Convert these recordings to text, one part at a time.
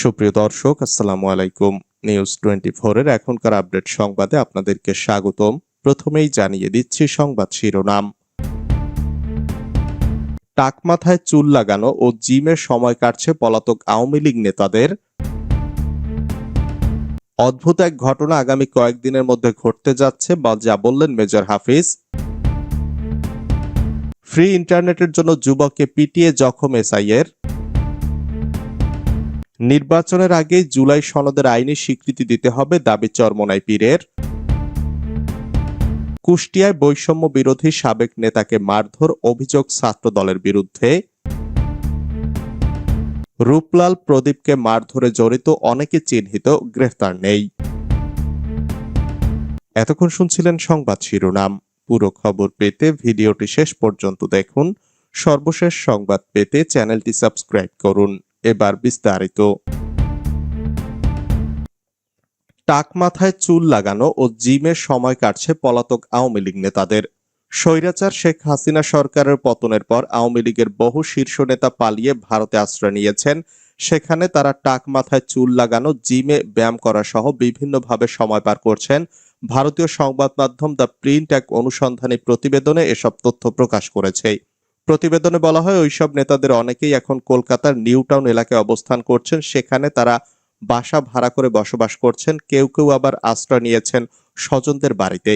সুপ্রিয় দর্শক, আসসালামু আলাইকুম। নিউজ টোয়েন্টি এর এখনকার আপডেট সংবাদে আপনাদেরকে স্বাগতম। প্রথমেই জানিয়ে দিচ্ছি সংবাদ শিরোনাম। টাক মাথায় চুল লাগানো ও জিমে সময় কাটছে পলাতক আওয়ামী লীগ নেতাদের। অদ্ভুত এক ঘটনা আগামী কয়েকদিনের মধ্যে ঘটতে যাচ্ছে বা যা বললেন মেজর হাফিজ। ফ্রি ইন্টারনেটের জন্য যুবককে পিটিয়ে জখম এসআইয়ের। নির্বাচনের আগে জুলাই সনদের আইনে স্বীকৃতি দিতে হবে দাবি চরমনাই পীরের। কুষ্টিয়ায় বৈষম্য বিরোধী সাবেক নেতাকে মারধর অভিযোগ ছাত্র দলের বিরুদ্ধে। রূপলাল প্রদীপকে মারধরে জড়িত অনেকে চিহ্নিত, গ্রেফতার নেই। এতক্ষণ শুনছিলেন সংবাদ শিরোনাম। পুরো খবর পেতে ভিডিওটি শেষ পর্যন্ত দেখুন। সর্বশেষ সংবাদ পেতে চ্যানেলটি সাবস্ক্রাইব করুন। এবার বিস্তারিত। টাক মাথায় চুল লাগানো ও জিমে সময় কাটছে পলাতক আওয়ামী লীগ নেতাদের। স্বৈরাচার শেখ হাসিনা সরকারের পতনের পর আওয়ামী লীগের বহু শীর্ষ নেতা পালিয়ে ভারতে আশ্রয় নিয়েছেন। সেখানে তারা টাক মাথায় চুল লাগানো, জিমে ব্যায়াম করা সহ বিভিন্নভাবে সময় পার করছেন। ভারতীয় সংবাদ মাধ্যম দ্য প্রিন্ট এক অনুসন্ধানী প্রতিবেদনে এসব তথ্য প্রকাশ করেছে। প্রতিবেদনে বলা হয়, ওইসব নেতাদের অনেকেই এখন কলকাতার নিউ টাউন এলাকায় অবস্থান করছেন। সেখানে তারা বাসা ভাড়া করে বসবাস করছেন। কেউ কেউ আবার আশ্রয় নিয়েছেন স্বজনদের বাড়িতে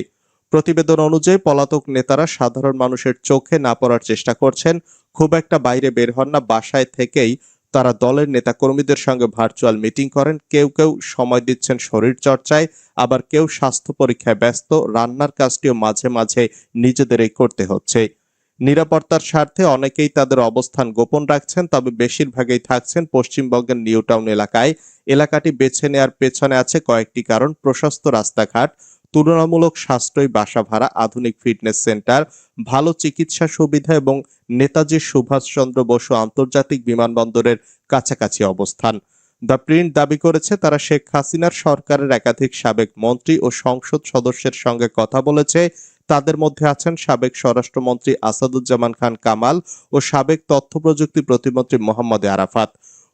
প্রতিবেদন অনুযায়ী পলাতক নেতারা সাধারণ মানুষের চোখে না পড়ার চেষ্টা করছেন। খুব একটা বাইরে বের হন না। বাসায় থেকেই তারা দলের নেতা কর্মীদের সঙ্গে ভার্চুয়াল মিটিং করেন। কেউ কেউ সময় দিচ্ছেন শরীর চর্চায়। আবার কেউ স্বাস্থ্য পরীক্ষায় ব্যস্ত। রান্নার কাজটিও মাঝে মাঝে নিজেদেরই করতে হচ্ছে। নিরাপত্তার স্বার্থে অনেকেই তাদের অবস্থান গোপন রাখছেন, তবে বেশিরভাগই থাকছেন পশ্চিমবঙ্গের নিউ টাউন এলাকায়। এলাকাটি বেছে নেওয়ার পেছনে আছে কয়েকটি কারণ, প্রশস্ত রাস্তাঘাট, তুলনামূলক সাশ্রয়ী বাসা ভাড়া, আধুনিক ফিটনেস সেন্টার, ভালো চিকিৎসা সুবিধা এবং নেতাজি সুভাষচন্দ্র বসু আন্তর্জাতিক বিমানবন্দরের কাছাকাছি অবস্থান। দ্য প্রিন্ট দাবি করেছে, তারা শেখ হাসিনার সরকারের একাধিক সাবেক মন্ত্রী ও সংসদ সদস্যের সঙ্গে কথা বলেছে। তাদের মধ্যে আছেন সাবেক স্বরাষ্ট্রমন্ত্রী আসাদুজ্জামান খান কামাল ও সাবেক তথ্য প্রযুক্তি প্রতিমন্ত্রী মোহাম্মদ আরাফাত।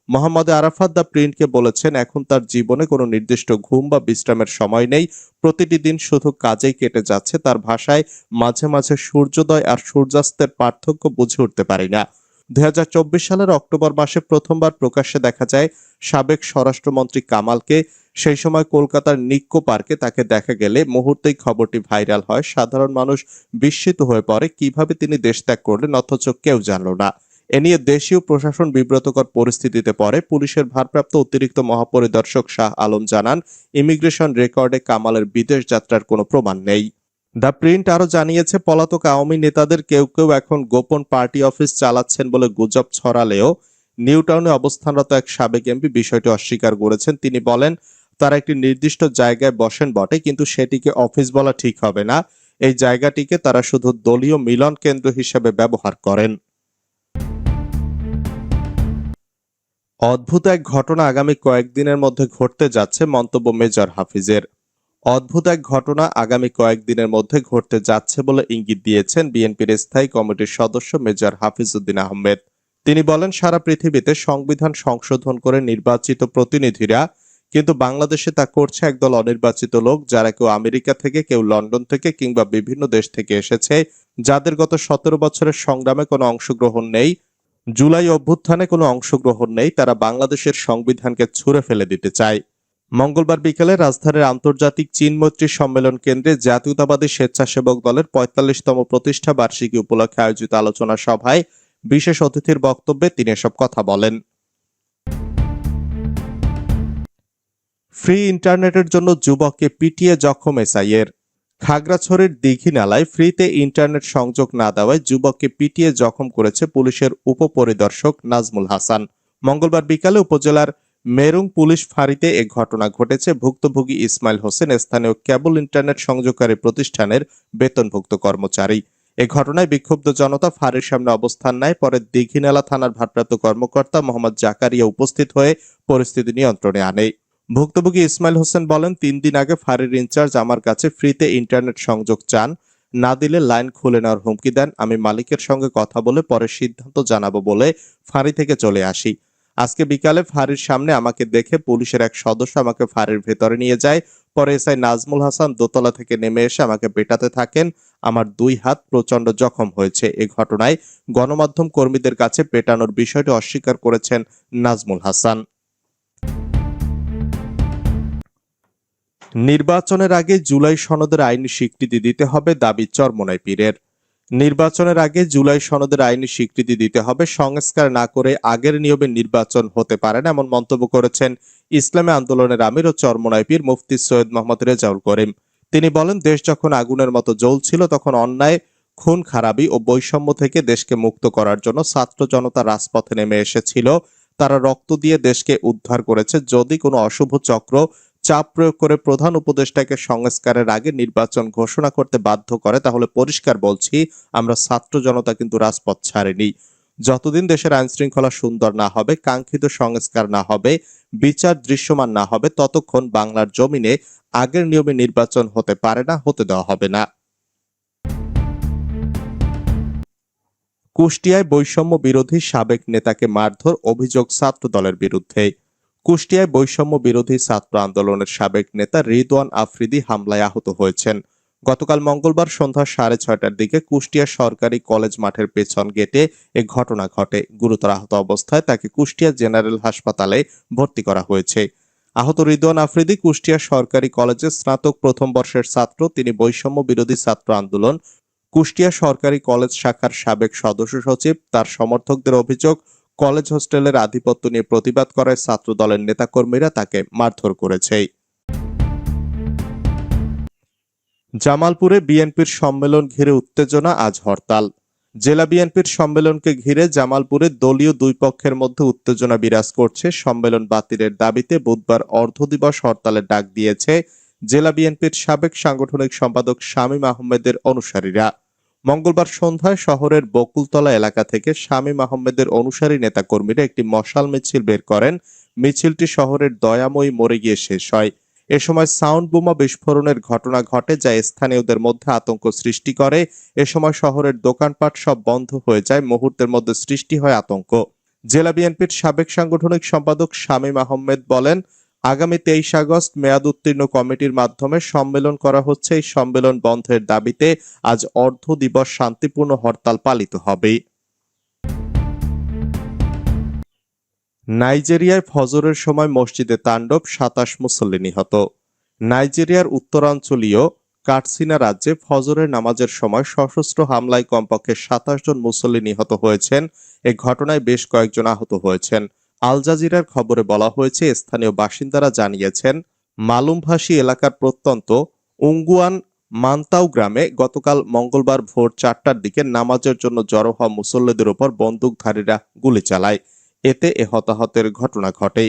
মোহাম্মদ আরাফাত দ্য প্রিন্টকে বলেছেন, এখন তার জীবনে কোনো নির্দিষ্ট ঘুম বা বিশ্রামের সময় নেই। প্রতিটি দিন শুধু কাজেই কেটে যাচ্ছে। তার ভাষায় মাঝে মাঝে সূর্যোদয় আর সূর্যাস্তের পার্থক্য বুঝে উঠতে পারি না। দুই হাজার চব্বিশ সালের অক্টোবর মাসে প্রথমবার প্রকাশ্যে দেখা যায় সাবেক স্বরাষ্ট্রমন্ত্রী কামালকে। সেই সময় কলকাতার নিক্কো পার্কে তাকে দেখা গেলে মুহূর্তেই খবরটি ভাইরাল হয়। সাধারণ মানুষ বিস্মিত হয়ে পড়ে, কীভাবে তিনি দেশ ত্যাগ করলেন অথচ কেউ জানল না। এ নিয়ে দেশীয় প্রশাসন বিব্রতকর পরিস্থিতিতে পড়ে। পুলিশের ভারপ্রাপ্ত অতিরিক্ত মহাপরিদর্শক শাহ আলম জানান, ইমিগ্রেশন রেকর্ডে কামালের বিদেশ যাত্রার কোনো প্রমাণ নেই। দ্য প্রিন্ট আরও জানিয়েছে, পলাতক আওয়ামী নেতাদের কেউ কেউ এখন গোপন পার্টি অফিস চালাচ্ছেন বলে গুজব ছড়ালেও নিউটাউনে অবস্থানরত এক সাবেক এমপি বিষয়টি অস্বীকার করেছেন। তিনি বলেন, তারা একটি নির্দিষ্ট জায়গায় বসেন বটে, কিন্তু সেটিকে অফিস বলা ঠিক হবে না। এই জায়গাটিকে তারা শুধু দলীয় মিলন কেন্দ্র হিসেবে ব্যবহার করেন। অদ্ভুত এক ঘটনা আগামী কয়েকদিনের মধ্যে ঘটতে যাচ্ছে মন্তব্য মেজর হাফিজের। অদ্ভুত এক ঘটনা আগামী কয়েকদিনের মধ্যে ঘটতে যাচ্ছে বলে ইঙ্গিত দিয়েছেন বিএনপির স্থায়ী কমিটির সদস্য মেজর হাফিজউদ্দিন আহমেদ। তিনি বলেন, সারা পৃথিবীতে সংবিধান সংশোধন করে নির্বাচিত প্রতিনিধিরা কিন্তু বাংলাদেশে তা করছে একদল অনির্বাচিত লোক যারা কেউ আমেরিকা থেকে, কেউ লন্ডন থেকে কিংবা বিভিন্ন দেশ থেকে এসেছে, যাদের গত সতেরো বছরের সংগ্রামে কোনো অংশগ্রহণ নেই, জুলাই অভ্যুত্থানে কোনো অংশগ্রহণ নেই, তারা বাংলাদেশের সংবিধানকে ছুঁড়ে ফেলে দিতে চায়। মঙ্গলবার বিকেলে রাজধানীর আন্তর্জাতিক চীন মৈত্রী সম্মেলন কেন্দ্রে জাতীয়তাবাদী স্বেচ্ছাসেবক দলের পঁয়তাল্লিশতম প্রতিষ্ঠা বার্ষিকী উপলক্ষে আয়োজিত আলোচনা সভায় বিশেষ অতিথির বক্তব্যে তিনি এসব কথা বলেন। ফ্রি ইন্টারনেটের জন্য যুবককে পিটিয়ে জখম এসআইয়ের। খাগড়াছড়ির দীঘি নালায় ফ্রিতে ইন্টারনেট সংযোগ না দেওয়ায় যুবককে পিটিয়ে জখম করেছে পুলিশের উপপরিদর্শক নাজমুল হাসান। মঙ্গলবার বিকালে উপজেলার মেরুং পুলিশ ফাঁড়িতে এ ঘটনা ঘটেছে। ভুক্তভোগী ইসমাইল হোসেন স্থানীয় কেবল ইন্টারনেট সংযোগকারী প্রতিষ্ঠানের বেতনভুক্ত কর্মচারী। এ ঘটনায় বিক্ষুব্ধ জনতা ফাঁড়ির সামনে অবস্থান নেয়। পরে দীঘিনালা থানার ভারপ্রাপ্ত কর্মকর্তা মোহাম্মদ জাকারিয়া উপস্থিত হয়ে পরিস্থিতি নিয়ন্ত্রণে আনে। ভুক্তভোগী ইসমাইল হোসেন বলেন, তিন দিন আগে ফাঁড়ির ইনচার্জ আমার কাছে ফ্রিতে ইন্টারনেট সংযোগ চান। না দিলে লাইন খুলে নেওয়ার হুমকি দেন। আমি মালিকের সঙ্গে কথা বলে পরে সিদ্ধান্ত জানাব বলে ফাঁড়ি থেকে চলে আসি। আজকে বিকালে ফাঁড়ির সামনে আমাকে দেখে পুলিশের এক সদস্য আমাকে ফাঁড়ির ভেতরে নিয়ে যায়। পরে এসআই নাজমুল হাসান দোতলা থেকে নেমে এসে আমাকে পেটাতে থাকেন। আমার দুই হাত প্রচণ্ড জখম হয়েছে এ ঘটনায়। গণমাধ্যম কর্মীদের কাছে পেটানোর বিষয়টি অস্বীকার করেছেন নাজমুল হাসান। নির্বাচনের আগে জুলাই সনদের আইনি স্বীকৃতি দিতে হবে দাবি চরমনাই পীরের। নির্বাচনের আগে জুলাই সনদের আইনি স্বীকৃতি দিতে হবে। সংস্কার না করে আগের নিয়মে নির্বাচন হতে পারে না, এমন মন্তব্য করেছেন ইসলামী আন্দোলনের আমির ও চরমনাই পীর মুফতি সৈয়দ মোহাম্মদ রেজাউল করিম। তিনি বলেন, দেশ যখন আগুনের মতো জ্বলছিল, তখন অন্যায়, খুন, খারাপি ও বৈষম্য থেকে দেশকে মুক্ত করার জন্য ছাত্র জনতা রাজপথে নেমে এসেছিল। তারা রক্ত দিয়ে দেশকে উদ্ধার করেছে। যদি কোনো অশুভ চক্র চাপ প্রয়োগ করে প্রধান উপদেষ্টাকে সংস্কারের আগে নির্বাচন ঘোষণা করতে বাধ্য করে, তাহলে পরিষ্কার বলছি, আমরা ছাত্র জনতা কিন্তু রাজপথ ছাড়েনি। যতদিন দেশের আইন শৃঙ্খলা সুন্দর না হবে, কাঙ্ক্ষিত সংস্কার না হবে, বিচার দৃশ্যমান না হবে, ততক্ষণ বাংলার জমিনে আগের নিয়মে নির্বাচন হতে পারে না, হতে দেওয়া হবে না। কুষ্টিয়ায় বৈষম্য বিরোধী সাবেক নেতাকে মারধর, অভিযোগ ছাত্র দলের বিরুদ্ধে। কুষ্টিয়ায় বৈষম্য বিরোধী ছাত্র আন্দোলনের সাবেক নেতা রিদওয়ান আফ্রিদি হামলায় আহত হয়েছেন। গতকাল মঙ্গলবার সন্ধ্যা সাড়ে ছয়টার দিকে কুষ্টিয়া সরকারি কলেজ মাঠের পেছন গেটে এ ঘটনা ঘটে। গুরুতর আহত অবস্থায় তাকে কুষ্টিয়া জেনারেল হাসপাতালে ভর্তি করা হয়েছে। আহত রিদওয়ান আফ্রিদি কুষ্টিয়া সরকারি কলেজের স্নাতক প্রথম বর্ষের ছাত্র। তিনি বৈষম্য বিরোধী ছাত্র আন্দোলন, কুষ্টিয়া সরকারি কলেজ শাখার সাবেক সদস্য সচিব। তার সমর্থকদের অভিযোগ কলেজ হোস্টেলের আধিপত্য নিয়ে প্রতিবাদ করায় ছাত্র দলের নেতাকর্মীরা তাকে মারধর করেছে। জামালপুরে বিএনপির সম্মেলন ঘিরে উত্তেজনা, আজ হরতাল। জেলা বিএনপির সম্মেলনকে ঘিরে জামালপুরে দলীয় দুই পক্ষের মধ্যে উত্তেজনা বিরাজ করছে। সম্মেলন বাতিলের দাবিতে বুধবার অর্ধ দিবস হরতালের ডাক দিয়েছে জেলা বিএনপির সাবেক সাংগঠনিক সম্পাদক শামীম আহমেদের অনুসারীরা। মঙ্গলবার সন্ধ্যায় শহরের বকুলতলা এলাকা থেকে শামীম আহমেদের অনুসারী নেতাকর্মীরা একটি মশাল মিছিল বের করেন। মিছিলটি শহরের দয়াময়ী মোড়ে গিয়ে শেষ হয়। এ সময় সাউন্ড বোমা বিস্ফোরণের ঘটনা ঘটে যা স্থানীয়দের মধ্যে আতঙ্ক সৃষ্টি করে। এ সময় শহরের দোকানপাট সব বন্ধ হয়ে যায়, মুহূর্তের মধ্যে সৃষ্টি হয় আতঙ্ক। জেলা বিএনপির সাবেক সাংগঠনিক সম্পাদক শামীম আহমেদ বলেন আগামী তেইশ আগস্ট মেয়াদ উত্তীর্ণ কমিটির মাধ্যমে সম্মেলন করা হচ্ছে। এই সম্মেলন বন্ধের দাবিতে আজ অর্ধ দিবস শান্তিপূর্ণ হরতাল পালিত হবে। নাইজেরিয়ায় ফজরের সময় মসজিদে তাণ্ডব সাতাশ মুসল্লি নিহত। নাইজেরিয়ার উত্তরাঞ্চলীয় কাটসিনা রাজ্যে ফজরের নামাজের সময় সশস্ত্র হামলায় কমপক্ষে সাতাশ জন মুসল্লি নিহত হয়েছেন। এ ঘটনায় বেশ কয়েকজন আহত হয়েছেন। আল জাজিরার খবরে বলা হয়েছে, স্থানীয় বাসিন্দারা জানিয়েছেন মালুমভাসী এলাকার প্রত্যন্ত উঙ্গুয়ান মান্তাও গ্রামে গতকাল মঙ্গলবার ভোর চারটার দিকে নামাজের জন্য জড়ো হওয়া মুসল্লিদের উপর বন্দুকধারীরা গুলি চালায়। এতে এ হতাহতের ঘটনা ঘটে